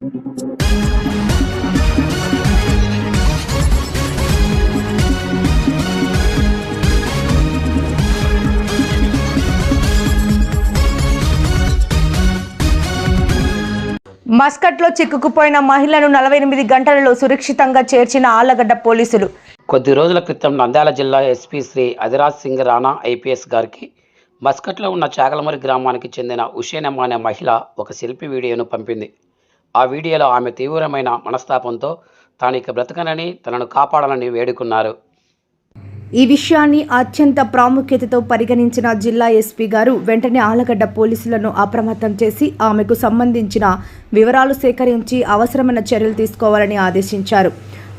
మస్కట్లో చిక్కుకుపోయిన మహిళను నలభై ఎనిమిది గంటలలో సురక్షితంగా చేర్చిన ఆళ్ళగడ్డ పోలీసులు. కొద్ది రోజుల క్రితం నంద్యాల జిల్లా ఎస్పీ శ్రీ అధిరాజ్ సింగ్ రాణా ఐపీఎస్ గారికి మస్కట్లో ఉన్న చాగలమరి గ్రామానికి చెందిన ఉషేనమ్మ అనే మహిళ ఒక సెల్ఫీ వీడియోను పంపింది. ఆ వీడియోలో ఆమె తీవ్రమైన మనస్తాపంతో తానిక బ్రతకనని తనను కాపాడాలని వేడుకున్నారు. ఈ విషయాన్ని అత్యంత ప్రాముఖ్యతతో పరిగణించిన జిల్లా ఎస్పీ గారు వెంటనే ఆలగడ్డ పోలీసులను అప్రమత్తం చేసి ఆమెకు సంబంధించిన వివరాలు సేకరించి అవసరమైన చర్యలు తీసుకోవాలని ఆదేశించారు.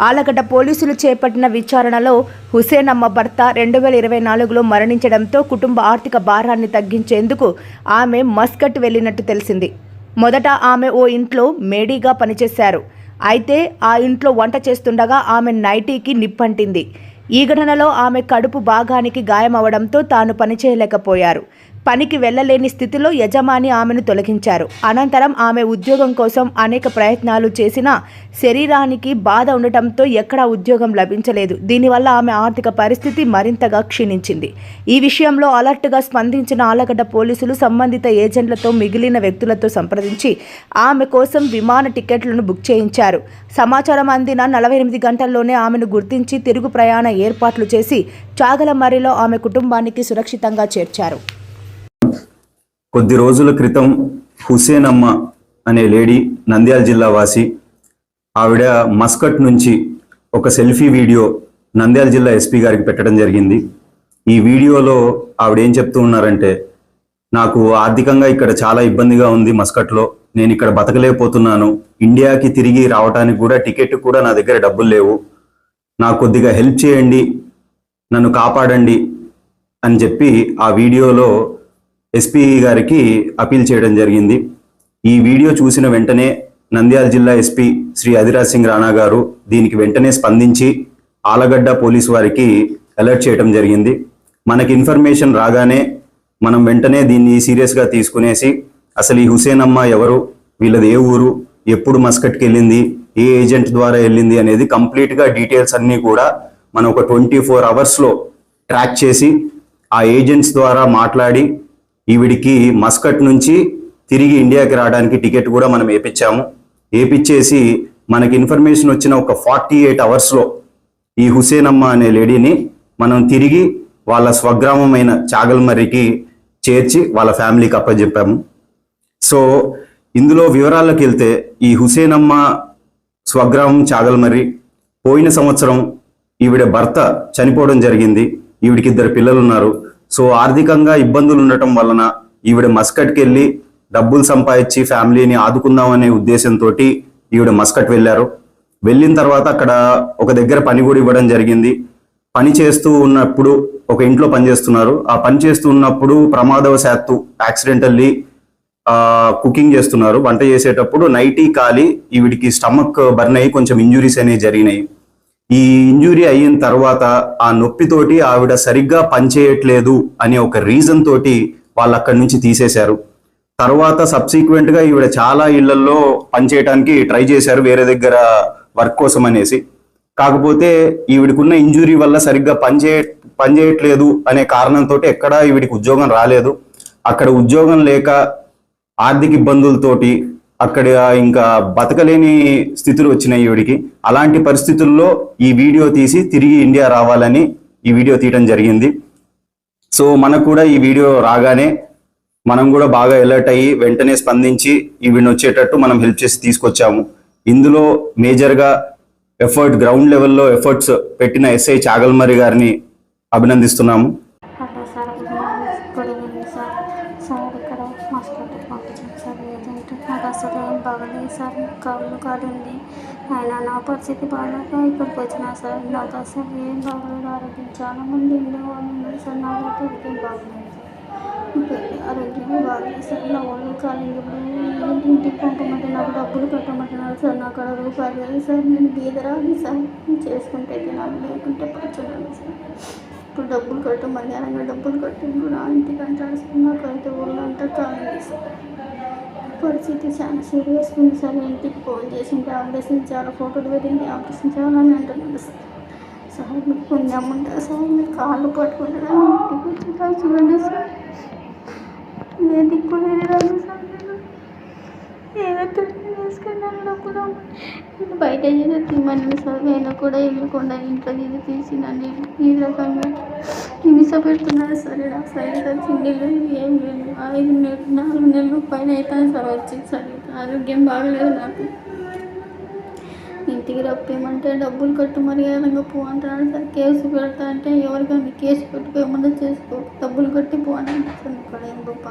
ఆలగడ్డ పోలీసులు చేపట్టిన విచారణలో హుసేన్ అమ్మ భర్త రెండు వేల ఇరవై నాలుగులో మరణించడంతో కుటుంబ ఆర్థిక భారాన్ని తగ్గించేందుకు ఆమె మస్కట్ వెళ్ళినట్టు తెలిసింది. మొదట ఆమె ఓ ఇంట్లో మేడీగా పనిచేశారు. అయితే ఆ ఇంట్లో వంట చేస్తుండగా ఆమె నైటీకి నిప్పంటింది. ఈ ఘటనలో ఆమె కడుపు భాగానికి గాయమవడంతో తాను పనిచేయలేకపోయారు. పనికి వెళ్ళలేని స్థితిలో యజమాని ఆమెను తొలగించారు. అనంతరం ఆమె ఉద్యోగం కోసం అనేక ప్రయత్నాలు చేసినా శరీరానికి బాధ ఉండటంతో ఎక్కడా ఉద్యోగం లభించలేదు. దీనివల్ల ఆమె ఆర్థిక పరిస్థితి మరింతగా క్షీణించింది. ఈ విషయంలో అలర్ట్గా స్పందించిన ఆలగడ్డ పోలీసులు సంబంధిత ఏజెంట్లతో మిగిలిన వ్యక్తులతో సంప్రదించి ఆమె కోసం విమాన టికెట్లను బుక్ చేయించారు. సమాచారం అందిన నలభై ఎనిమిది గంటల్లోనే ఆమెను గుర్తించి తిరుగు ప్రయాణ ఏర్పాట్లు చేసి చాగలమర్రిలో ఆమె కుటుంబానికి సురక్షితంగా చేర్చారు. కొద్ది రోజుల క్రితం హుసేన్ అమ్మ అనే లేడీ నంద్యాల జిల్లా వాసి ఆవిడ మస్కట్ నుంచి ఒక సెల్ఫీ వీడియో నంద్యాల జిల్లా ఎస్పీ గారికి పెట్టడం జరిగింది. ఈ వీడియోలో ఆవిడ ఏం చెప్తూ ఉన్నారంటే నాకు ఆర్థికంగా ఇక్కడ చాలా ఇబ్బందిగా ఉంది మస్కట్లో. నేను ఇక్కడ బతకలేకపోతున్నాను. ఇండియాకి తిరిగి రావడానికి కూడా టికెట్ కూడా నా దగ్గర డబ్బులు లేవు. నాకు కొద్దిగా హెల్ప్ చేయండి. నన్ను కాపాడండి అని చెప్పి ఆ వీడియోలో ఎస్పీ గారికి అపీల్ చేయడం జరిగింది. ఈ వీడియో చూసిన వెంటనే నంద్యాల జిల్లా ఎస్పీ శ్రీ అధిరాజ్ సింగ్ రాణా గారు దీనికి వెంటనే స్పందించి ఆలగడ్డ పోలీసు వారికి అలర్ట్ చేయడం జరిగింది. మనకి ఇన్ఫర్మేషన్ రాగానే మనం వెంటనే దీన్ని సీరియస్గా తీసుకునేసి అసలు ఈ హుసేన్ అమ్మ ఎవరు వీళ్ళది ఏ ఊరు ఎప్పుడు మస్కట్కి వెళ్ళింది ఏ ఏజెంట్ ద్వారా వెళ్ళింది అనేది కంప్లీట్గా డీటెయిల్స్ అన్నీ కూడా మనం ఒక ట్వంటీ ఫోర్ అవర్స్లో ట్రాక్ చేసి ఆ ఏజెంట్స్ ద్వారా మాట్లాడి ఈవిడికి మస్కట్ నుంచి తిరిగి ఇండియాకి రావడానికి టికెట్ కూడా మనం వేపించాము. వేపించేసి మనకి ఇన్ఫర్మేషన్ వచ్చిన ఒక ఫార్టీ ఎయిట్ అవర్స్లో ఈ హుసేనమ్మ అనే లేడీని మనం తిరిగి వాళ్ళ స్వగ్రామమైన చాగల్మర్రికి చేర్చి వాళ్ళ ఫ్యామిలీకి అప్పచెప్పాము సో ఇందులో వివరాల్లోకి వెళ్తే ఈ హుసేనమ్మ స్వగ్రామం చాగల్మర్రి పోయిన సంవత్సరం ఈవిడ భర్త చనిపోవడం జరిగింది. ఈవిడికి ఇద్దరు పిల్లలు ఉన్నారు సో ఆర్థికంగా ఇబ్బందులు ఉండటం వలన ఈవిడ మస్కట్కి వెళ్ళి డబ్బులు సంపాదించి ఫ్యామిలీని ఆదుకుందాం అనే ఉద్దేశంతో ఈవిడ మస్కట్ వెళ్ళారు. వెళ్ళిన తర్వాత అక్కడ ఒక దగ్గర పని కూడా ఇవ్వడం జరిగింది. పని చేస్తూ ఉన్నప్పుడు ఒక ఇంట్లో పని చేస్తున్నారు. ఆ పని చేస్తూ ఉన్నప్పుడు ప్రమాదవశాత్తు యాక్సిడెంటల్లీ కుకింగ్ చేస్తున్నారు. వంట చేసేటప్పుడు నైటీ కాలి ఈవిడికి స్టమక్ బర్న్ అయ్యి కొంచెం ఇంజురీస్ అనేవి జరిగినాయి. ఈ ఇంజురీ అయిన తర్వాత ఆ నొప్పితోటి ఆవిడ సరిగ్గా పనిచేయట్లేదు అనే ఒక రీజన్ తోటి వాళ్ళు అక్కడి నుంచి తీసేశారు. తర్వాత సబ్సిక్వెంట్గా ఈవిడ చాలా ఇళ్ళలో పనిచేయడానికి ట్రై చేశారు వేరే దగ్గర వర్క్ కోసం అనేసి. కాకపోతే ఈవిడికున్న ఇంజురీ వల్ల సరిగ్గా పనిచే పనిచేయట్లేదు అనే కారణంతో ఎక్కడా ఈవిడికి ఉద్యోగం రాలేదు. అక్కడ ఉద్యోగం లేక ఆర్థిక ఇబ్బందులతోటి అక్కడ ఇంకా బతకలేని స్థితులు వచ్చినాయి ఈవిడికి. అలాంటి పరిస్థితుల్లో ఈ వీడియో తీసి తిరిగి ఇండియా రావాలని ఈ వీడియో తీయడం జరిగింది. సో మనకు కూడా ఈ వీడియో రాగానే మనం కూడా బాగా అలర్ట్ అయ్యి వెంటనే స్పందించి ఈవిని వచ్చేటట్టు మనం హెల్ప్ చేసి తీసుకొచ్చాము. ఇందులో మేజర్గా ఎఫర్ట్ గ్రౌండ్ లెవెల్లో ఎఫర్ట్స్ పెట్టిన ఎస్ఐ చాగల్మరి గారిని అభినందిస్తున్నాము hello sir good morning good evening sir sir ఇక్కడ హాస్పిటల్కి పంపించాను సార్ ఏజెంట్ నాకు అసలు ఏం బాగలేదు సార్. కాళ్ళు కాదండి ఆయన నా పరిస్థితి బాగాలేక ఇక్కడికి వచ్చిన సార్. నాకు అసలు ఏం బాగలేదు. ఆరోగ్యం చాలా మంది వాళ్ళు ఉన్నారు సార్. నాకైతే ఆరోగ్యం బాగలేదు సార్. ఆరోగ్యం బాగలేదు సార్. నా ఒళ్ళు కాలింది ఇంటికి పంపమంటే నాకు డబ్బులు పెట్టమంటున్నారు సార్. నాకు అక్కడ రూపాయలు లేదు సార్. నేను బీదరాని సార్. చేసుకుంటే తినాలి లేకుంటే కూర్చున్నాను సార్. ఇప్పుడు డబ్బులు కట్టు మధ్యాహ్నంగా డబ్బులు కట్టిండు నా ఇంటికి అంటాడు సార్. నాకైతే ఊళ్ళో అంతా కాలేదు సార్. పరిస్థితి చాలా సీరియస్ ఉంది సార్. ఇంటికి ఫోన్ చేసింది ఆపరేషన్ చాలా ఫోటోలు పెట్టింది ఆపరేషన్ చేయాలని అంటున్నాడు సార్. సార్ మీకు పుణ్యం ఉంటుంది సార్? మీరు కాళ్ళు పట్టుకుంటారా? ఇంటికి వచ్చి చూడండి సార్. ఏ దిక్కు రాదు సార్ నేను ఏదైతే వేసుకున్నాను డబ్బులు నేను బయట ఏదో తిమ్మని సార్. నేను కూడా వెళ్ళకుండా ఇంట్లో ఇది తీసినండి ఈ రకంగా హింస పెడుతున్నాడు సరే నాకు సైడ్ తిండి లేదు ఏం లేదు. ఐదు నెలలు నాలుగు నెలలు పైన అవుతాను సార్ వచ్చింది సార్. ఆరోగ్యం బాగలేదు నాకు. ఇంటికి రప్పేమంటే డబ్బులు కట్టు మర్యాదంగా పో అంటున్నాడు సార్. కేసు పెడతా అంటే ఎవరికైనా కేసు పెట్టుకో ఏమన్నా చేసుకో. డబ్బులు కట్టి పో అని అంటే ఇక్కడ ఏం గొప్ప